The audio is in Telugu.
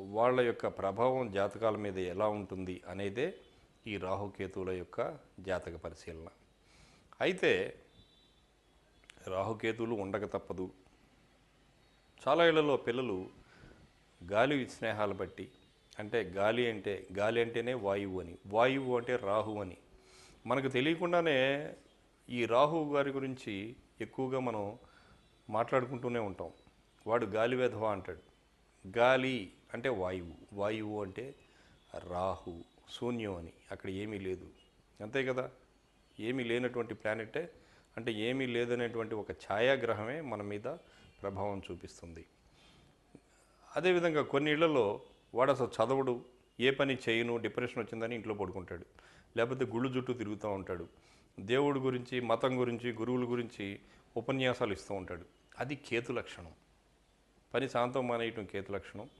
వాళ్ళ యొక్క ప్రభావం జాతకాల మీద ఎలా ఉంటుంది అనేదే ఈ రాహుకేతువుల యొక్క జాతక పరిశీలన. అయితే రాహుకేతువులు ఉండక తప్పదు. చాలా ఇళ్ళలో పిల్లలు గాలి స్నేహాలు బట్టి అంటే గాలి అంటే గాలి అంటేనే వాయువు అని వాయువు అంటే రాహు అని. మనకు తెలియకుండానే ఈ రాహు గారి గురించి ఎక్కువగా మనం మాట్లాడుకుంటూనే ఉంటాం. వాడు గాలి వెధవ అంటాడు. గాలి అంటే వాయువు. వాయువు అంటే రాహు శూన్యం అని. అక్కడ ఏమీ లేదు. అంతే కదా? ఏమీ లేనటువంటి ప్లానెటే అంటే ఏమీ లేదనేటువంటి ఒక ఛాయాగ్రహమే మన మీద ప్రభావం చూపిస్తుంది. అదేవిధంగా కొన్ని ఇళ్ళలో వాడు అసలు చదవడు ఏ పని చేయను డిప్రెషన్ వచ్చిందని ఇంట్లో పడుకుంటాడు. లేకపోతే గుళ్ళు జుట్టు తిరుగుతూ ఉంటాడు. దేవుడి గురించి మతం గురించి గురువుల గురించి ఉపన్యాసాలు ఇస్తూ ఉంటాడు. అది కేతు లక్షణం పని శాంతం మానేయటం కేతు లక్షణం